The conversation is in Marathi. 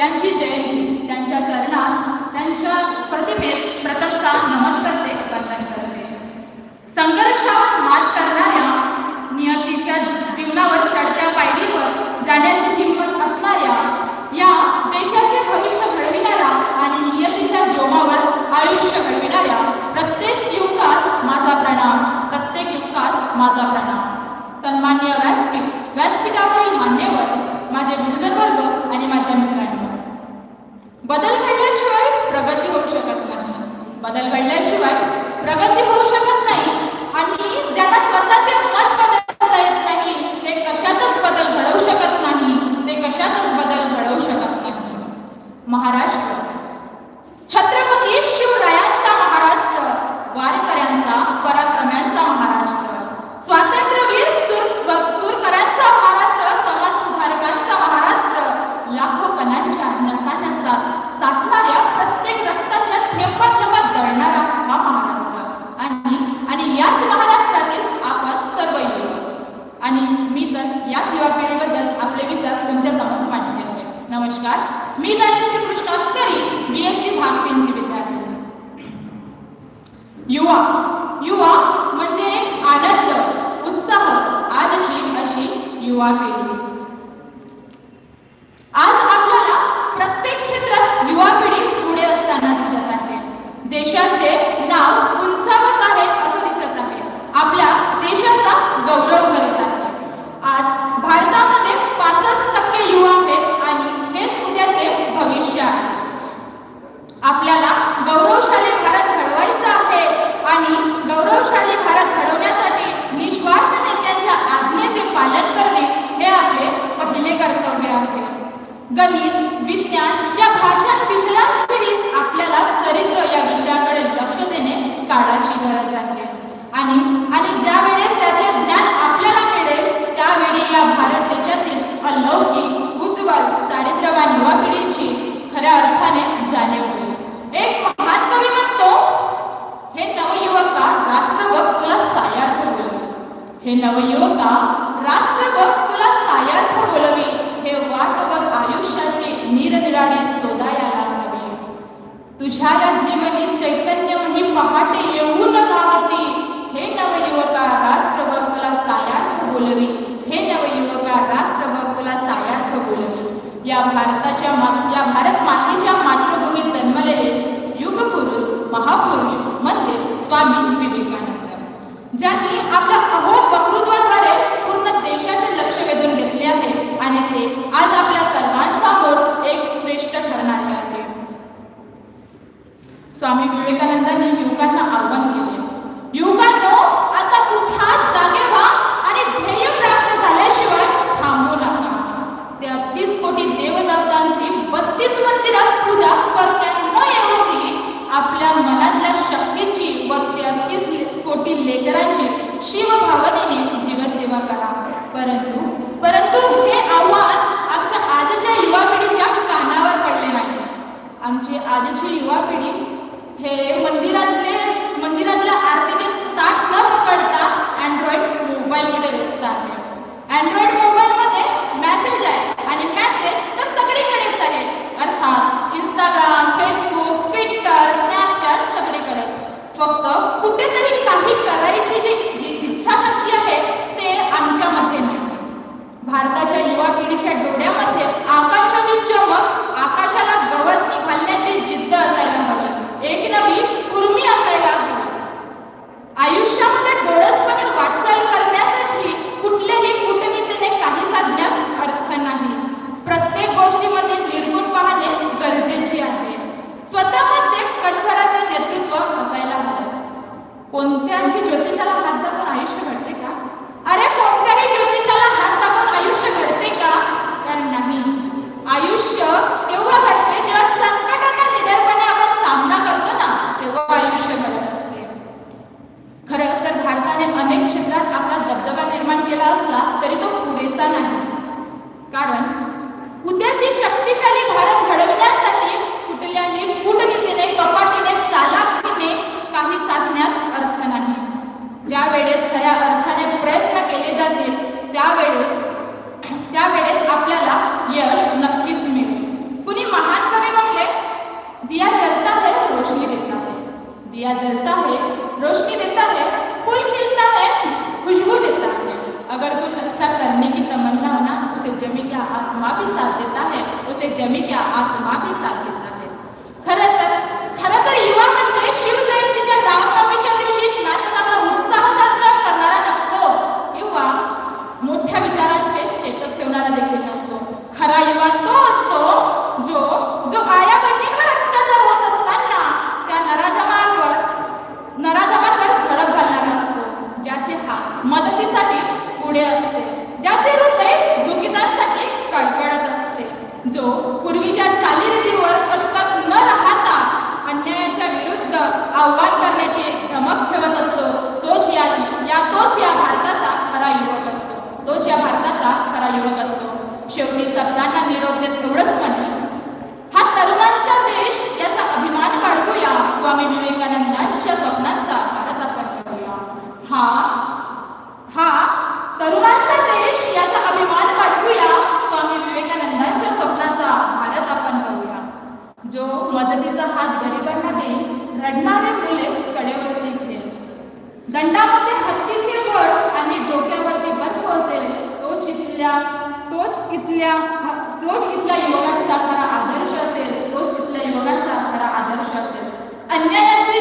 यांची जयंती त्यांच्या चरणास त्यांच्या प्रतिमेस प्रथमता नमन करते वंदन करते. संघर्षावर मात करणाऱ्या नियतीच्या जीवनावर चढत्या पायरीवर जाण्याची हिंमत असणाऱ्या या देशाचे भविष्य घडविणाऱ्या आणि नियतीच्या जोमावर आयुष्य घडविणाऱ्या प्रत्येक युवकास माझा प्रणाम प्रत्येक युवकास माझा प्रणाम. सन्मान्य व्यासपीठ व्यासपीठावर बलबडल्याशिवाय नमस्कार. मी Rajashri Krishna Atkari B S C भाग तीनची विद्यार्थी. युवा युवा म्हणजे आनंद उत्साह. आजची अशी युवा पिढी आज आपल्याला प्रत्येक क्षेत्रात युवा पिढी पुढे असताना दिसत आहे देशाचे नाव उंचावत आहे असं दिसत आहे आपल्या देशाचा गौरव करत आहे आज भारतामध्ये पासष्ट टक्के युवा आहेत आणि हेच उद्याचे भविष्य आहे आपल्याला गौरवशाली भारत घडवायचा आहे आणि गौरवशाली भारत घडवण्यासाठी निस्वार्थ नेत्यांच्या आज्ञेचे पालन करणे हे आपले आपले कर्तव्य आहे. गणित विज्ञान या भाषा आपल्याला चरित्र या विषयाकडे लक्ष देणे काळाची गरज आहे. आणि आणि ज्या वेळेस त्याचे ज्ञान आपल्याला मिळेल त्यावेळी या भारत देशातील अलौकिक उज्ज्वल चारित्र्यवान युवा पिढीची खऱ्या अर्थाने जाणीव होईल. एक महान कवी म्हणतो हे नवयुवका राष्ट्रभक्त सायार सायार्थ हे नवयुवका राष्ट्रभक्त तुला सायार्थ बोलवी. हे वाट बघ आयुष्याची निरनिराळी शोधायला हवी तुझ्या या जीवनी चैतन्य ही पहाटे येऊन राहती. हे नवयुवका राष्ट्रभक्त तुला सायार्थ बोलवी. हे नवयुवका राष्ट्रभक्त तुला सायार्थ बोलवी. या भारताच्या या भारत मातेच्या मातृभूमीत जन्मलेले युगपुरुष महापुरुष म्हणजे स्वामी विवेकानंद. ज्यांनी आपला अहो वक्तृत्वाद्वारे पूर्ण देशाचे लक्ष वेधून घेतले आहे आणि ते आज आपल्या सर्वांसमोर एक श्रेष्ठ ठरणारे आहे. स्वामी विवेकानंदांनी आमची आजची युवा पिढी हे मंदिरातले मंदिरातल्या आरतीचे ताट न पकडता अँड्रॉइड मोबाईलमध्ये व्यस्त आहे. अँड्रॉइड मोबाईलमध्ये मेसेज आहे आणि मेसेज तर सगळीकडेच आहे. अर्थात इंस्टाग्राम फेसबुक ट्विटर स्नॅपचॅट सगळीकडे फक्त कुठेतरी काही करायची जी जी इच्छाशक्ती आहे ते आमच्यामध्ये नाही. भारताच्या युवा पिढीच्या डोळ्यामध्ये आकाश अनेक क्षेत्रात आपला दबदबा निर्माण केला असला तरी तो पुरेसा नाही. कारण उद्याची शक्तिशाली भारत घडविण्यासाठी कुठल्याही कूटनीतीने कपाटीने चालाकीने काही साधण्यास अर्थ नाही. ज्या वेळेस खऱ्या अर्थाने प्रयत्न केले जातील त्यावेळेस त्यावेळेस आपल्याला यश नक्कीच मिळेल. कुणी महान कवी म्हणले दिया जलता है रोशनी देता है. दिया जलता है रोशनी देता है देता है। अगर कोई अच्छा करने की तमन्ना होना उसे जमी का आसमां भी साथ देता है उसे जमी का आसमां भी साथ देता है। जो पूर्वीच्या चालीरीतीवर अटकत न राहता अन्यायाच्या विरुद्ध आव्हान करण्याची धमक ठेवत असतो. तोच या या तोच या भारताचा खरा युवक असतो. तोच या भारताचा खरा युवक असतो. शेवटी शब्दांना निरोप देत एवढंच म्हणतो मदतीचा हात गरिबांना देईल. रडणारे मुले कडेवरती घेईल दंडामध्ये हत्तीचे वड आणि डोक्यावरती बर्फ असेल तोच इथल्या तोच इथल्या तोच इथल्या युवकांचा खरा आदर्श असेल तोच इथल्या युवकांचा खरा आदर्श असेल. अन्यायाचे